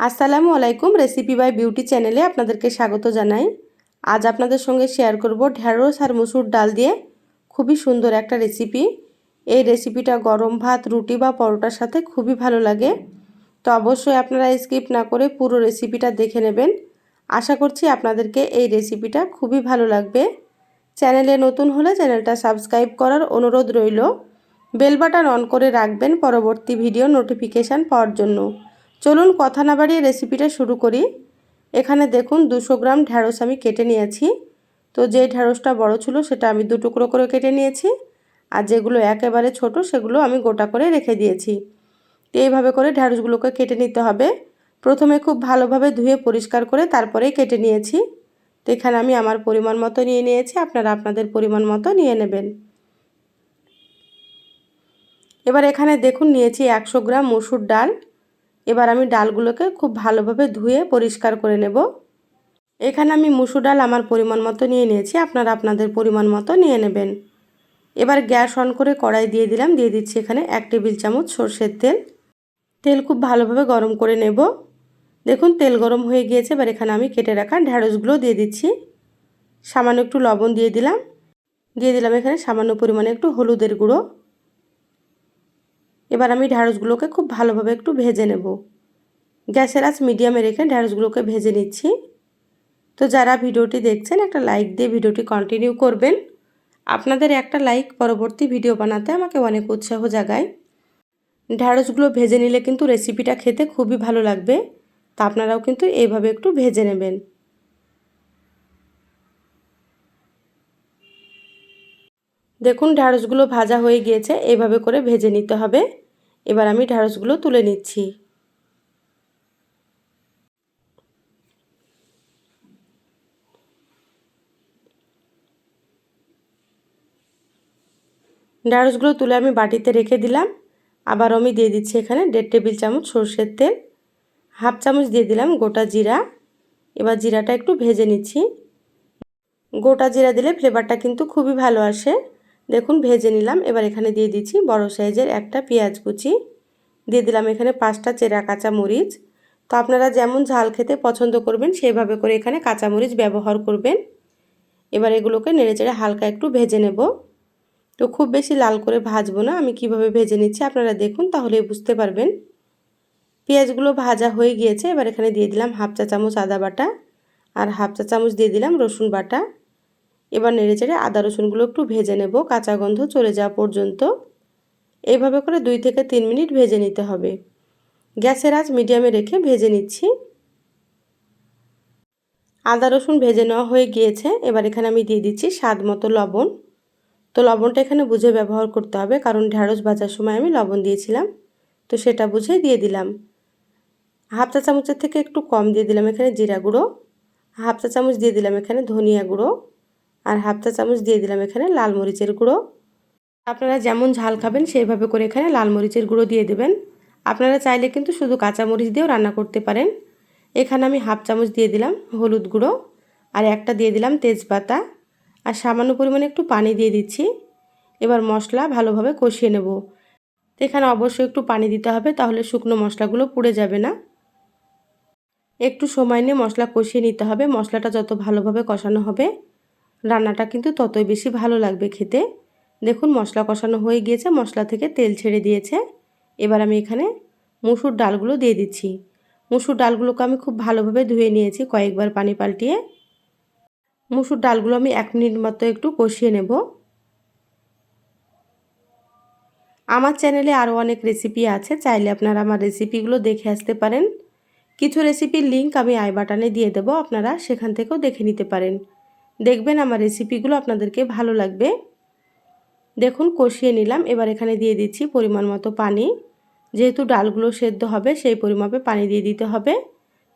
আসসালামু আলাইকুম recipe by beauty চ্যানেলে আপনাদেরকে স্বাগত জানাই। আজ আপনাদের সঙ্গে শেয়ার করব ঢ্যাঁড়স আর মুসুর ডাল দিয়ে খুবই সুন্দর একটা রেসিপি এই রেসিপিটা গরম ভাত, রুটি বা পরোটার সাথে খুবই ভালো লাগে। তো অবশ্যই আপনারা স্কিপ না করে পুরো রেসিপিটা দেখে নেবেন। আশা করছি আপনাদেরকে এই রেসিপিটা খুবই ভালো লাগবে। চ্যানেলে নতুন হলে চ্যানেলটা সাবস্ক্রাইব করার অনুরোধ রইল। বেল বাটন অন করে রাখবেন পরবর্তী ভিডিও নোটিফিকেশান পাওয়ার জন্য। চলুন কথা না বাড়িয়ে রেসিপিটা শুরু করি। এখানে দেখুন দুশো গ্রাম ঢ্যাঁড়স আমি কেটে নিয়েছি। তো যে ঢ্যাঁড়সটা বড় ছিল সেটা আমি দু টুকরো করে কেটে নিয়েছি। আর যেগুলো একেবারে ছোট সেগুলো আমি গোটা করে রেখে দিয়েছি। তো এইভাবে করে ঢ্যাঁড়সগুলোকে কেটে নিতে হবে। প্রথমে খুব ভালোভাবে ধুয়ে পরিষ্কার করে তারপরেই কেটে নিয়েছি। তো এখানে আমি আমার পরিমাণ মতো নিয়ে নিয়েছি, আপনারা আপনাদের পরিমাণ মতো নিয়ে নেবেন। এবার এখানে দেখুন নিয়েছি একশো গ্রাম মসুর ডাল। এবার আমি ডালগুলোকে খুব ভালোভাবে ধুয়ে পরিষ্কার করে নেব। এখানে আমি মুসুর ডাল আমার পরিমাণ মতো নিয়ে নিয়েছি, আপনারা আপনাদের পরিমাণ মতো নিয়ে নেবেন। এবার গ্যাস অন করে কড়াই দিয়ে দিলাম, দিয়ে দিচ্ছি এখানে এক টেবিল চামচ সর্ষের তেল। তেল খুব ভালোভাবে গরম করে নেব। দেখুন, তেল গরম হয়ে গিয়েছে, এবার এখানে আমি কেটে রাখা ঢ্যাঁড়সগুলো দিয়ে দিচ্ছি। সামান্য একটু লবণ দিয়ে দিলাম। দিয়ে দিলাম এখানে সামান্য পরিমাণে একটু হলুদের গুঁড়ো। এবার আমি ঢ্যাঁড়সগুলোকে খুব ভালোভাবে একটু ভেজে নেব। গ্যাসের আঁচ মিডিয়ামে রেখে ঢ্যাঁড়সগুলোকে ভেজে নিচ্ছি। তো যারা ভিডিওটি দেখছেন, একটা লাইক দিয়ে ভিডিওটি কন্টিনিউ করবেন। আপনাদের একটা লাইক পরবর্তী ভিডিও বানাতে আমাকে অনেক উৎসাহ জাগায়। ঢ্যাঁড়সগুলো ভেজে নিলে কিন্তু রেসিপিটা খেতে খুবই ভালো লাগবে। তা আপনারাও কিন্তু এইভাবে একটু ভেজে নেবেন। দেখুন ঢ্যাঁড়সগুলো ভাজা হয়ে গিয়েছে এইভাবে করে ভেজে নিতে হবে। এবার আমি ঢ্যাঁড়সগুলো তুলে নিচ্ছি। ঢ্যাঁড়সগুলো তুলে আমি বাটিতে রেখে দিলাম। আবার আমি দিয়ে দিচ্ছি এখানে দেড় টেবিল চামচ সর্ষের তেল, হাফ চামচ দিয়ে দিলাম গোটা জিরা। এবার জিরাটা একটু ভেজে নিচ্ছি। গোটা জিরা দিলে ফ্লেভারটা কিন্তু খুবই ভালো আসে। দেখুন, ভেজে নিলাম। এবার এখানে দিয়ে দিচ্ছি বড় সাইজের একটা পেঁয়াজ কুচি। দিয়ে দিলাম এখানে পাঁচটা চেরা কাঁচা মরিচ তো আপনারা যেমন ঝাল খেতে পছন্দ করবেন, সেভাবে করে এখানে কাঁচামরিচ ব্যবহার করবেন। এবার এগুলোকে নেড়েচেড়ে হালকা একটু ভেজে নেব। তো খুব বেশি লাল করে ভাজবো না, আমি কীভাবে ভেজে নিচ্ছি আপনারা দেখুন তাহলে বুঝতে পারবেন। পেঁয়াজগুলো ভাজা হয়ে গিয়েছে, এবার এখানে দিয়ে দিলাম হাফ চা চামচ আদা বাটা। আর হাফ চা চামচ দিয়ে দিলাম রসুন বাটা। এবার নেড়ে চেড়ে আদা রসুনগুলো একটু ভেজে নেব, কাঁচা গন্ধ চলে যাওয়া পর্যন্ত। এইভাবে করে দুই থেকে তিন মিনিট ভেজে নিতে হবে। গ্যাসের আঁচ মিডিয়ামে রেখে ভেজে নিচ্ছি। আদা রসুন ভেজে নেওয়া হয়ে গিয়েছে, এবার এখানে আমি দিয়ে দিচ্ছি স্বাদ মতো লবণ। তো লবণটা এখানে বুঝে ব্যবহার করতে হবে, কারণ ঢ্যাঁড়স ভাজার সময় আমি লবণ দিয়েছিলাম। তো সেটা বুঝে দিয়ে দিলাম। হাফ চা চামচের থেকে একটু কম দিয়ে দিলাম এখানে জিরা গুঁড়ো। হাফ চা চামচ দিয়ে দিলাম এখানে ধনিয়া গুঁড়ো। আর হাফ চা চামচ দিয়ে দিলাম এখানে লাল মরিচের গুঁড়ো। আপনারা যেমন ঝাল খাবেন সেইভাবে করে এখানে লাল মরিচের গুঁড়ো দিয়ে দেবেন। আপনারা চাইলে কিন্তু শুধু কাঁচা মরিচ দিয়েও রান্না করতে পারেন। এখানে আমি হাফ চামচ দিয়ে দিলাম হলুদ গুঁড়ো আর একটা দিয়ে দিলাম তেজপাতা। আর সামান্য পরিমাণে একটু পানি দিয়ে দিচ্ছি। এবার মশলা ভালোভাবে কষিয়ে নেব। এখানে অবশ্যই একটু পানি দিতে হবে তাহলে শুকনো মশলাগুলো পুড়ে যাবে না। একটু সময় নিয়ে মশলা কষিয়ে নিতে হবে। মশলাটা যত ভালোভাবে কষানো হবে রান্নাটা কিন্তু ততই বেশি ভালো লাগবে খেতে। দেখুন, মশলা কষানো হয়ে গিয়েছে, মশলা থেকে তেল ছেড়ে দিয়েছে। এবার আমি এখানে মুসুর ডালগুলো দিয়ে দিচ্ছি। মুসুর ডালগুলোকে আমি খুব ভালোভাবে ধুয়ে নিয়েছি কয়েকবার পানি পাল্টিয়ে। মুসুর ডালগুলো আমি এক মিনিট মতো একটু কষিয়ে নেব। আমার চ্যানেলে আরও অনেক রেসিপি আছে, চাইলে আপনারা আমার রেসিপিগুলো দেখে আসতে পারেন। কিছু রেসিপির লিঙ্ক আমি আই বাটনে দিয়ে দেব, আপনারা সেখান থেকেও দেখে নিতে পারেন। দেখবেন আমার রেসিপিগুলো আপনাদেরকে ভালো লাগবে। দেখুন, কষিয়ে নিলাম। এবার এখানে দিয়ে দিচ্ছি পরিমাণ মতো পানি। যেহেতু ডালগুলো সেদ্ধ হবে, সেই পরিমাপে পানি দিয়ে দিতে হবে।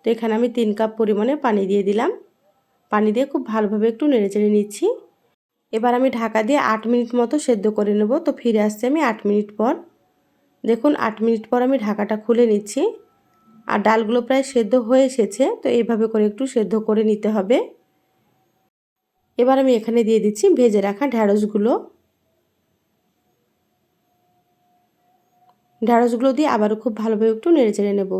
তো এখানে আমি তিন কাপ পরিমাণে পানি দিয়ে দিলাম। পানি দিয়ে খুব ভালোভাবে একটু নেড়েচেড়ে নিচ্ছি। এবার আমি ঢাকা দিয়ে আট মিনিট মতো সেদ্ধ করে নেব। তো ফিরে আসছি আমি আট মিনিট পর। দেখুন, আট মিনিট পর আমি ঢাকাটা খুলে নিচ্ছি। আর ডালগুলো প্রায় সেদ্ধ হয়ে এসেছে, তো এইভাবে করে একটু সেদ্ধ করে নিতে হবে। এবার আমি এখানে দিয়ে দিচ্ছি ভেজে রাখা ঢ্যাঁড়সগুলো ঢ্যাঁড়সগুলো দিয়ে আবারও খুব ভালোভাবে একটু নেড়ে চেড়ে নেব।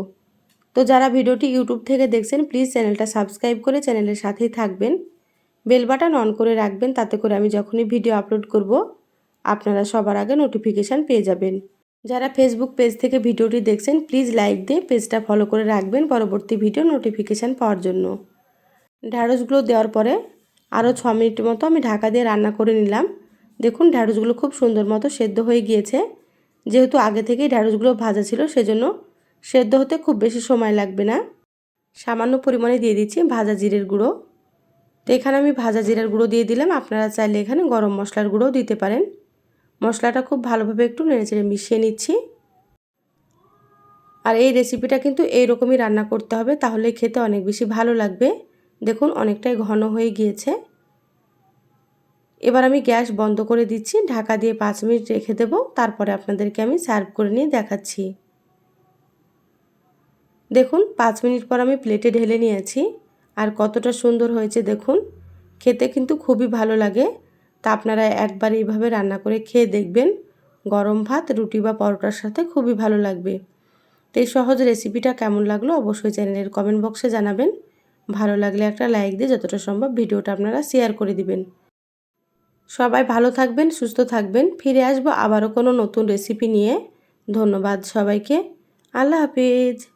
তো যারা ভিডিওটি ইউটিউব থেকে দেখছেন প্লিজ চ্যানেলটা সাবস্ক্রাইব করে চ্যানেলের সাথেই থাকবেন। বেল বাটন অন করে রাখবেন, তাতে করে আমি যখনই ভিডিও আপলোড করব, আপনারা সবার আগে নোটিফিকেশান পেয়ে যাবেন। যারা ফেসবুক পেজ থেকে ভিডিওটি দেখছেন প্লিজ লাইক দিয়ে পেজটা ফলো করে রাখবেন পরবর্তী ভিডিও নোটিফিকেশান পাওয়ার জন্য। ঢ্যাঁড়সগুলো দেওয়ার পরে আরও ছ মিনিট মতো আমি ঢাকা দিয়ে রান্না করে নিলাম। দেখুন ঢ্যাঁড়সগুলো খুব সুন্দর মতো সেদ্ধ হয়ে গিয়েছে। যেহেতু আগে থেকেই ঢ্যাঁড়সগুলো ভাজা ছিল, সেজন্য সেদ্ধ হতে খুব বেশি সময় লাগবে না। সামান্য পরিমাণে দিয়ে দিচ্ছি ভাজা জিরের গুঁড়ো। তো এখানে আমি ভাজা জিরার গুঁড়ো দিয়ে দিলাম। আপনারা চাইলে এখানে গরম মশলার গুঁড়োও দিতে পারেন। মশলাটা খুব ভালোভাবে একটু নেড়েচেড়ে মিশিয়ে নিচ্ছি। আর এই রেসিপিটা কিন্তু এই রকমই রান্না করতে হবে, তাহলে খেতে অনেক বেশি ভালো লাগবে। দেখুন, অনেকটাই ঘন হয়ে গিয়েছে। এবার আমি গ্যাস বন্ধ করে দিচ্ছি, ঢাকা দিয়ে পাঁচ মিনিট রেখে দেব, তারপরে আপনাদেরকে আমি সার্ভ করে নিয়ে দেখাচ্ছি। দেখুন, পাঁচ মিনিট পর আমি প্লেটে ঢেলে নিয়েছি, আর কতটা সুন্দর হয়েছে, দেখুন। খেতে কিন্তু খুবই ভালো লাগে, তা আপনারা একবার এইভাবে রান্না করে খেয়ে দেখবেন। গরম ভাত, রুটি বা পরোটার সাথে খুবই ভালো লাগবে। তো এই সহজ রেসিপিটা কেমন লাগল, অবশ্যই চ্যানেলের কমেন্ট বক্সে জানাবেন। ভালো লাগলে একটা লাইক দিয়ে যতটা সম্ভব ভিডিওটা আপনারা শেয়ার করে দিবেন। সবাই ভালো থাকবেন, সুস্থ থাকবেন। ফিরে আসব আবারও কোনো নতুন রেসিপি নিয়ে। ধন্যবাদ সবাইকে। আল্লাহ হাফিজ।